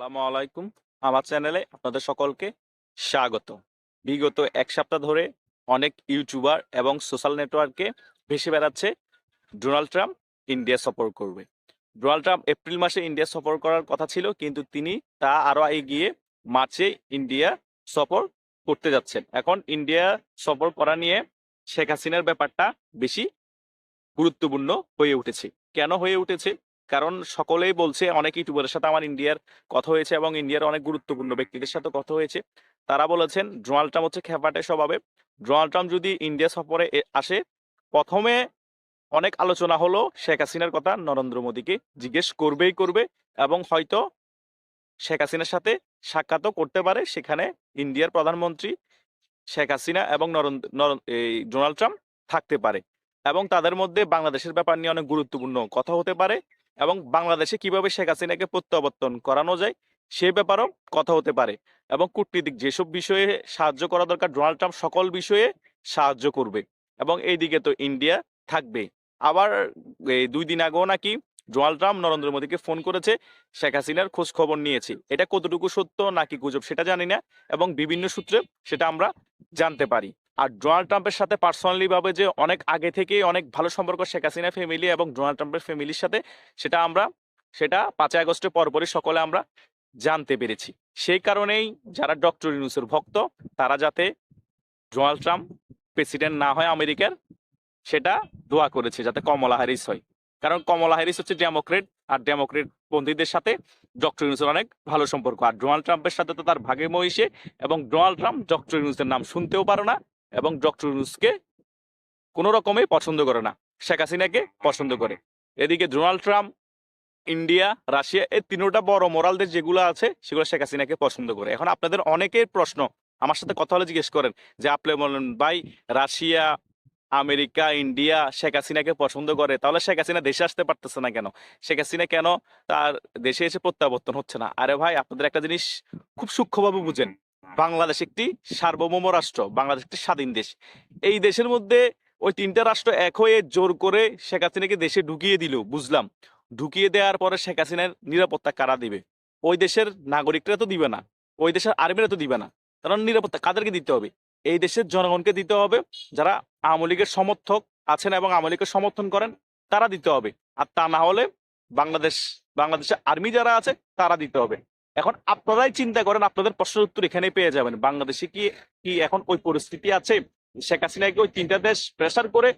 আসসালামু আলাইকুম। আমার চ্যানেলে আপনাদের সকলকে স্বাগত। বিগত এক সপ্তাহ ধরে অনেক ইউটিউবার এবং সোশ্যাল নেটওয়ার্কে ভেসে বেড়াচ্ছে ডোনাল্ড ট্রাম্প ইন্ডিয়া সফর করবে। ডোনাল্ড ট্রাম্প এপ্রিল মাসে ইন্ডিয়া সফর করার কথা ছিল, কিন্তু তিনি তা আরও এগিয়ে মার্চে ইন্ডিয়া সফর করতে যাচ্ছেন। এখন ইন্ডিয়া সফর করা নিয়ে শেখ হাসিনার ব্যাপারটা বেশি গুরুত্বপূর্ণ হয়ে উঠেছে। কেন হয়ে উঠেছে? কারণ সকলেই বলছে, অনেক ইউটিউবারের সাথে আমার ইন্ডিয়ার কথা হয়েছে এবং ইন্ডিয়ার অনেক গুরুত্বপূর্ণ ব্যক্তিদের সাথে কথা হয়েছে। তারা বলেছেন, ডোনাল্ড ট্রাম্প হচ্ছে খেপাটে স্বভাবে। ডোনাল্ড ট্রাম্প যদি ইন্ডিয়া সফরে আসে, প্রথমে অনেক আলোচনা হলো শেখ হাসিনার কথা নরেন্দ্র মোদীকে জিজ্ঞেস করবেই করবে এবং হয়তো শেখ হাসিনার সাথে সাক্ষাৎও করতে পারে সেখানে ইন্ডিয়ার প্রধানমন্ত্রী শেখ হাসিনা এবং ডোনাল্ড ট্রাম্প থাকতে পারে। এবং তাদের মধ্যে বাংলাদেশের ব্যাপার নিয়ে অনেক গুরুত্বপূর্ণ কথা হতে পারে। এবং বাংলাদেশে কীভাবে শেখ হাসিনাকে প্রত্যাবর্তন করানো যায়, সে ব্যাপারেও কথা হতে পারে এবং কূটনীতিক যেসব বিষয়ে সাহায্য করা দরকার, ডোনাল্ড ট্রাম্প সকল বিষয়ে সাহায্য করবে এবং এইদিকে তো ইন্ডিয়া থাকবে আবার এই দুই দিন আগেও নাকি ডোনাল্ড ট্রাম্প নরেন্দ্র মোদীকে ফোন করেছে, শেখ হাসিনার খোঁজ খবর নিয়েছি। এটা কতটুকু সত্য নাকি গুজব সেটা জানি না এবং বিভিন্ন সূত্রে সেটা আমরা জানতে পারি। আর ডোনাল্ড ট্রাম্পের সাথে পার্সোনালি ভাবে যে অনেক আগে থেকেই অনেক ভালো সম্পর্ক শেখ হাসিনা ফ্যামিলি এবং ডোনাল্ড ট্রাম্পের ফ্যামিলির সাথে, সেটা আমরা, সেটা পাঁচই আগস্টের পরপরই সকলে আমরা জানতে পেরেছি। সেই কারণেই যারা ডক্টর ইউনুসের ভক্ত, তারা যাতে ডোনাল্ড ট্রাম্প প্রেসিডেন্ট না হয় আমেরিকার, সেটা দোয়া করেছে যাতে কমলা হ্যারিস হয়। কারণ কমলা হ্যারিস হচ্ছে ডেমোক্রেট আর ডেমোক্রেট পন্থীদের সাথে ডক্টর ইউনুসের অনেক ভালো সম্পর্ক। আর ডোনাল্ড ট্রাম্পের সাথে তো তার ভাগে মহিষে, এবং ডোনাল্ড ট্রাম্প ডক্টর ইউনুসের নাম শুনতেও পারো না এবং ডক্টর ইউনুসকে কোনো রকমই পছন্দ করে না। শেখ হাসিনাকে পছন্দ করে। এদিকে ডোনাল্ড ট্রাম্প, ইন্ডিয়া, রাশিয়া, এই তিনোটা বড় মোরাল দেশ যেগুলো আছে, সেগুলো শেখ হাসিনাকে পছন্দ করে। এখন আপনাদের অনেকের প্রশ্ন, আমার সাথে কথা হলে জিজ্ঞেস করেন যে, আপনি বলেন, ভাই, রাশিয়া, আমেরিকা, ইন্ডিয়া শেখ হাসিনাকে পছন্দ করে, তাহলে শেখ হাসিনা দেশে আসতে পারতেছে না কেন? শেখ হাসিনা কেন তার দেশে এসে প্রত্যাবর্তন হচ্ছে না? আরে ভাই, আপনাদের একটা জিনিস খুব সূক্ষ্মভাবে বুঝেন। বাংলাদেশ একটি সার্বভৌম রাষ্ট্র, বাংলাদেশ একটি স্বাধীন দেশ। এই দেশের মধ্যে ওই তিনটা রাষ্ট্র এক হয়ে জোর করে শেখ হাসিনাকে দেশে ঢুকিয়ে দিল, বুঝলাম। ঢুকিয়ে দেওয়ার পরে শেখ হাসিনার নিরাপত্তা কারা দিবে? ওই দেশের নাগরিকরা তো দিবে না, ওই দেশের আর্মিরা তো দিবে না। কারণ নিরাপত্তা কাদেরকে দিতে হবে? এই দেশের জনগণকে দিতে হবে, যারা আওয়ামী লীগের সমর্থক আছেন এবং আওয়ামী লীগের সমর্থন করেন, তারা দিতে হবে। আর তা না হলে বাংলাদেশ, বাংলাদেশের আর্মি যারা আছে, তারা দিতে হবে। এখন আপনারাই চিন্তা করেন, আপনাদের প্রশ্নের উত্তর এখানে পেয়ে যাবেন। বাংলাদেশে কি কি এখন ওই পরিস্থিতি আছে? শেখ হাসিনাকে ওই তিনটা দেশ প্রেসার করে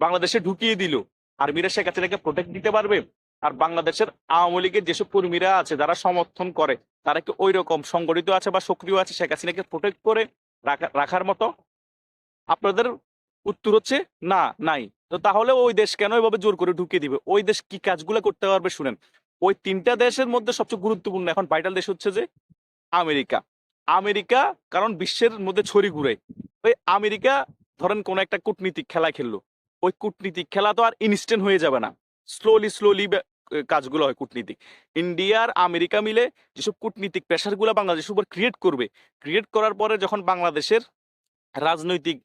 বাংলাদেশে ঢুকিয়ে দিল। আর্মিরা শেখ হাসিনাকে প্রোটেক্ট দিতে পারবে? আর বাংলাদেশের আওয়ামী লীগের যেসব কর্মীরা আছে, যারা সমর্থন করে, তারা কি ওই রকম সংগঠিত আছে বা সক্রিয় আছে শেখ হাসিনাকে প্রোটেক্ট করে রাখার মতো? আপনাদের উত্তর হচ্ছে না, নাই। তো তাহলে ওই দেশ কেন এভাবে জোর করে ঢুকিয়ে দিবে? ওই দেশ কি কাজগুলো করতে পারবে শুনেন। ওই তিনটা দেশের মধ্যে সবচেয়ে গুরুত্বপূর্ণ এখন ভাইটাল দেশ হচ্ছে যে আমেরিকা। আমেরিকা কারণ বিশ্বের মধ্যে ছড়ি ঘুরে। ওই আমেরিকা ধরেন কোন একটা কূটনীতিক খেলা খেললো। ওই কূটনীতিক খেলা তো আর ইনস্ট্যান্ট হয়ে যাবে না। স্লোলি স্লোলি কাজগুলো হয় কূটনীতিক। ইন্ডিয়ার আমেরিকা মিলে যেসব কূটনীতিক প্রেশারগুলো বাংলাদেশের উপর ক্রিয়েট করবে ক্রিয়েট করার পরে যখন বাংলাদেশের রাজনৈতিক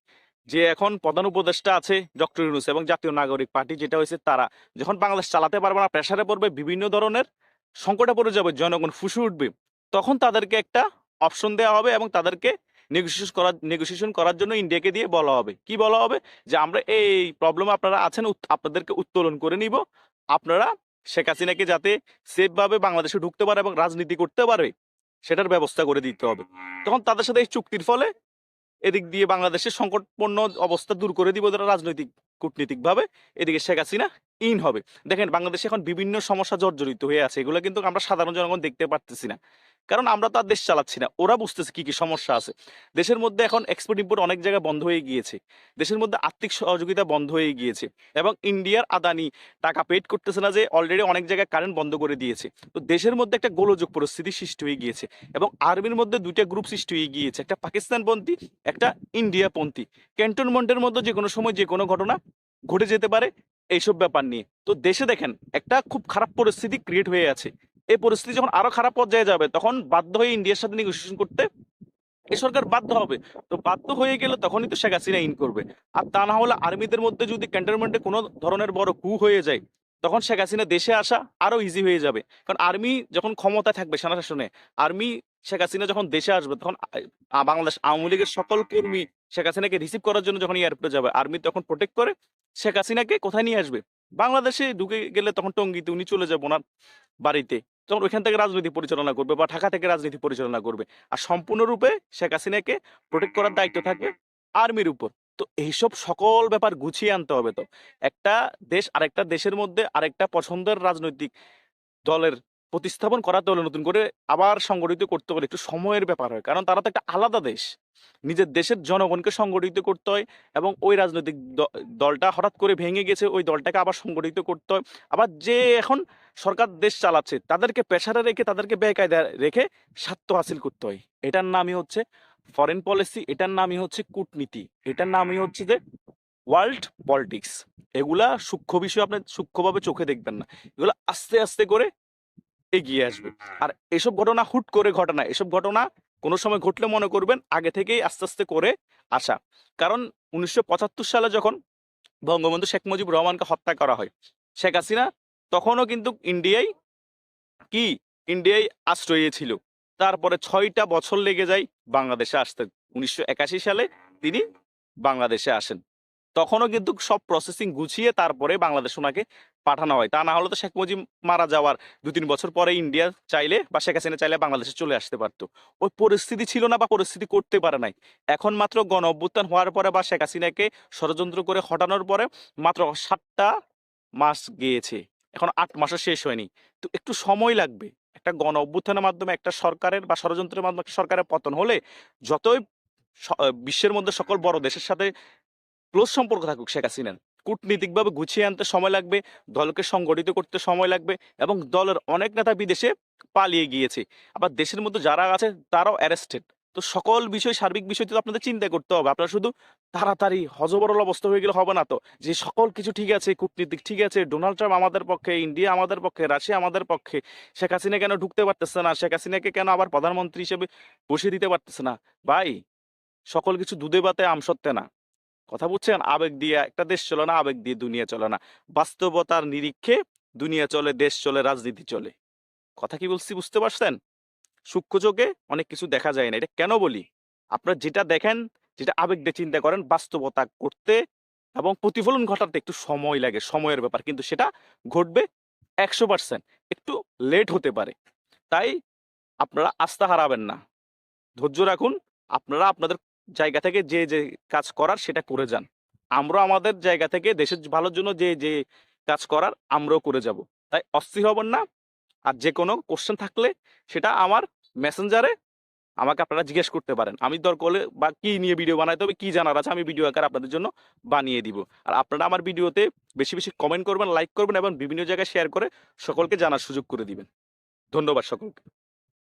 যে এখন প্রধান উপদেষ্টা আছে ডক্টর ইউনুস এবং জাতীয় নাগরিক পার্টি, যেটা হয়েছে তারা। যখন বাংলাদেশ চালাতে পারবে না, প্রেশারে পড়বে, বিভিন্ন ধরনের সংকটে পড়ে যাবে, জনগণ ফুসে উঠবে, তখন তাদেরকে একটা অপশন দেওয়া হবে এবং তাদেরকে নেগোসিয়েশন করার নেগোসিয়েশন করার জন্য ইন্ডিয়াকে দিয়ে বলা হবে। কি বলা হবে? যে আমরা এই প্রবলেম আপনারা আছেন আপনাদেরকে উত্তোলন করে নিব। আপনারা শেখ হাসিনাকে যাতে সেফ ভাবে বাংলাদেশে ঢুকতে পারে এবং রাজনীতি করতে পারে, সেটার ব্যবস্থা করে দিতে হবে। তখন তাদের সাথে এই চুক্তির ফলে এদিক দিয়ে বাংলাদেশের সংকটপূর্ণ অবস্থা দূর করে দিব যারা রাজনৈতিক, কূটনীতিকভাবে। এদিকে শেখ হাসিনা ইন হবে। দেখেন, বাংলাদেশে এখন বিভিন্ন সমস্যা জর্জরিত হয়ে আছে। এগুলো কিন্তু আমরা সাধারণ জনগণ দেখতে পারতেছি না। কারণ আমরা তো আর দেশ চালাচ্ছি না। ওরা বুঝতেছে কি কি সমস্যা আছে। দেশের মধ্যে এখন এক্সপোর্ট ইম্পোর্ট অনেক জায়গায় বন্ধ হয়ে গিয়েছে। দেশের মধ্যে আর্থিক সহযোগিতা বন্ধ হয়ে গিয়েছে এবং ইন্ডিয়ার আদানি টাকা পেড করতেছে না যে অলরেডি অনেক জায়গায় কারেন্ট বন্ধ করে দিয়েছে। তো দেশের মধ্যে একটা গোলযোগ পরিস্থিতি সৃষ্টি হয়ে গিয়েছে এবং আর্মির মধ্যে দুইটা গ্রুপ সৃষ্টি হয়ে গিয়েছে। একটা পাকিস্তানপন্থী, একটা ইন্ডিয়াপন্থী। ক্যান্টনমেন্টের মধ্যে যে কোনো সময় যে কোনো ঘটনা ঘটে যেতে পারে, এইসব ব্যাপার নিয়ে। তো দেশে দেখেন, একটা খুব খারাপ পরিস্থিতি ক্রিয়েট হয়ে আছে। এই পরিস্থিতি যখন আরও খারাপ পর্যায়ে যাবে, তখন বাধ্য হয়ে ইন্ডিয়ার সাথে নেগোসিয়েশন করতে এই সরকার বাধ্য হবে। তো বাধ্য হয়ে গেলে তখনই তো শেখ হাসিনা ইন করবে। আর তা না হলে আর্মিদের মধ্যে যদি ক্যান্টনমেন্টে কোনো ধরনের বড় কু হয়ে যায়, তখন শেখ হাসিনা দেশে আসা আরও ইজি হয়ে যাবে। কারণ আর্মি যখন ক্ষমতা থাকবে সেনা শাসনে আর্মি শেখ হাসিনা যখন দেশে আসবে, তখন বাংলাদেশ আওয়ামী লীগের সকল কর্মী শেখ হাসিনাকে রিসিভ করার জন্য যখন এয়ারপোর্টে যাবে আর্মি তখন প্রোটেক্ট করে শেখ হাসিনাকে কোথায় নিয়ে আসবে? বাংলাদেশে ঢুকে গেলে তখন টঙ্গিতে উনি চলে যাব ওনার বাড়িতে। তখন ওইখান থেকে রাজনীতি পরিচালনা করবে বা ঢাকা থেকে রাজনীতি পরিচালনা করবে। আর সম্পূর্ণরূপে শেখ হাসিনাকে প্রোটেক্ট করার দায়িত্ব থাকবে আর্মির উপর। তো এইসব সকল ব্যাপার গুছিয়ে আনতে হবে তো। একটা দেশ আরেকটা দেশের মধ্যে আরেকটা পছন্দের রাজনৈতিক দলের প্রতিস্থাপন করাতে হলে নতুন করে আবার সংগঠিত করতে হলে একটু সময়ের ব্যাপার হয়। কারণ তারা তো একটা আলাদা দেশ। নিজের দেশের জনগণকে সংগঠিত করতে হয় এবং ওই রাজনৈতিক দলটা হঠাৎ করে ভেঙে গেছে, ওই দলটাকে আবার সংগঠিত করতে হয়। আবার যে এখন সরকার দেশ চালাচ্ছে, তাদেরকে পেশারে রেখে, তাদেরকে বেকায়দা রেখে স্বার্থ হাসিল করতে হয়। এটার নামই হচ্ছে ফরেন পলিসি এটার নামই হচ্ছে কূটনীতি, এটার নামই হচ্ছে যে ওয়ার্ল্ড পলিটিক্স এগুলা সূক্ষ্ম বিষয় আপনি সূক্ষ্মভাবে চোখে দেখবেন না। এগুলো আস্তে আস্তে করে এগিয়ে আসবে। আর এসব ঘটনা হুট করে ঘটনা এসব ঘটনা কোনো সময় ঘটলে মনে করবেন আগে থেকেই আস্তে আস্তে করে আসা। কারণ উনিশশো পঁচাত্তর সালে যখন বঙ্গবন্ধু শেখ মুজিবুর রহমানকে হত্যা করা হয়, শেখ হাসিনা তখনও কিন্তু ইন্ডিয়ায় কি? ইন্ডিয়ায় আশ্রয়ে ছিল। তারপরে ছয়টা বছর লেগে যায় বাংলাদেশে আসতে। উনিশশো একাশি সালে তিনি বাংলাদেশে আসেন। তখনও কিন্তু সব প্রসেসিং গুছিয়ে তারপরে বাংলাদেশ ওনাকে পাঠানো হয়। তা না হলে তো শেখ মুজিব মারা যাওয়ার দু তিন বছর পরে ইন্ডিয়া চাইলে বা শেখ হাসিনা চাইলে বাংলাদেশে চলে আসতে পারতো। ওই পরিস্থিতি ছিল না বা পরিস্থিতি করতে পারে নাই। এখন মাত্র গণ অভ্যুত্থান হওয়ার পরে বা শেখ হাসিনাকে ষড়যন্ত্র করে হটানোর পরে মাত্র সাতটা মাস গিয়েছে। এখন আট মাসও শেষ হয়নি। তো একটু সময় লাগবে। একটা গণ অভ্যুত্থানের মাধ্যমে একটা সরকারের বা ষড়যন্ত্রের মাধ্যমে সরকারের পতন হলে যতই বিশ্বের মধ্যে সকল বড় দেশের সাথে ক্লোজ সম্পর্ক থাকুক, শেখ হাসিনার। কূটনীতিকভাবে গুছিয়ে আনতে সময় লাগবে, দলকে সংগঠিত করতে সময় লাগবে এবং দলের অনেক নেতা বিদেশে পালিয়ে গিয়েছে। আবার দেশের মধ্যে যারা আছে, তারাও অ্যারেস্টেড তো সকল বিষয়, সার্বিক বিষয় তো আপনাদের চিন্তা করতে হবে। আপনারা শুধু তাড়াতাড়ি হজবরল অবস্থা হয়ে গেলে হবে না তো। যে সকল কিছু ঠিক আছে, কূটনীতিক ঠিক আছে, ডোনাল্ড ট্রাম্প আমাদের পক্ষে, ইন্ডিয়া আমাদের পক্ষে, রাশিয়া আমাদের পক্ষে, শেখ হাসিনা কেন ঢুকতে পারতেছে না? শেখ হাসিনাকে কেন আবার প্রধানমন্ত্রী হিসেবে বসিয়ে দিতে পারতেছে না? ভাই, সকল কিছু দুধে বাতে আম সত্ত্বে না। কথা বুঝছেন? আবেগ দিয়ে একটা দেশ চলে না, আবেগ দিয়ে দুনিয়া চলে না। বাস্তবতার নিরীক্ষে দুনিয়া চলে, দেশ চলে, রাজনীতি চলে। কথা কি বলছি বুঝতে পারছেন? সূক্ষ্ম চোখে অনেক কিছু দেখা যায় না। এটা কেন বলি? আপনারা যেটা দেখেন, যেটা আবেগ দিয়ে চিন্তা করেন, বাস্তবতা করতে এবং প্রতিফলন ঘটাতে একটু সময় লাগে, সময়ের ব্যাপার। কিন্তু সেটা ঘটবে একশো পার্সেন্ট একটু লেট হতে পারে। তাই আপনারা আস্থা হারাবেন না। ধৈর্য রাখুন। আপনারা আপনাদের জায়গা থেকে যে যে কাজ করার সেটা করে যান। আমরা আমাদের জায়গা থেকে দেশের ভালোর জন্য যে যে কাজ করার আমরাও করে যাব। তাই অস্থির হবেন না। আর যে কোনো কোশ্চেন থাকলে সেটা আমার মেসেঞ্জারে আমাকে আপনারা জিজ্ঞেস করতে পারেন। আমি দরকার হলে বা কী নিয়ে ভিডিও বানাইতে হবে, কি জানার আছে, আমি ভিডিও আকার আপনাদের জন্য বানিয়ে দিব। আর আপনারা আমার ভিডিওতে বেশি বেশি কমেন্ট করবেন লাইক করবেন এবং বিভিন্ন জায়গায় শেয়ার করে সকলকে জানার সুযোগ করে দিবেন। ধন্যবাদ সকলকে।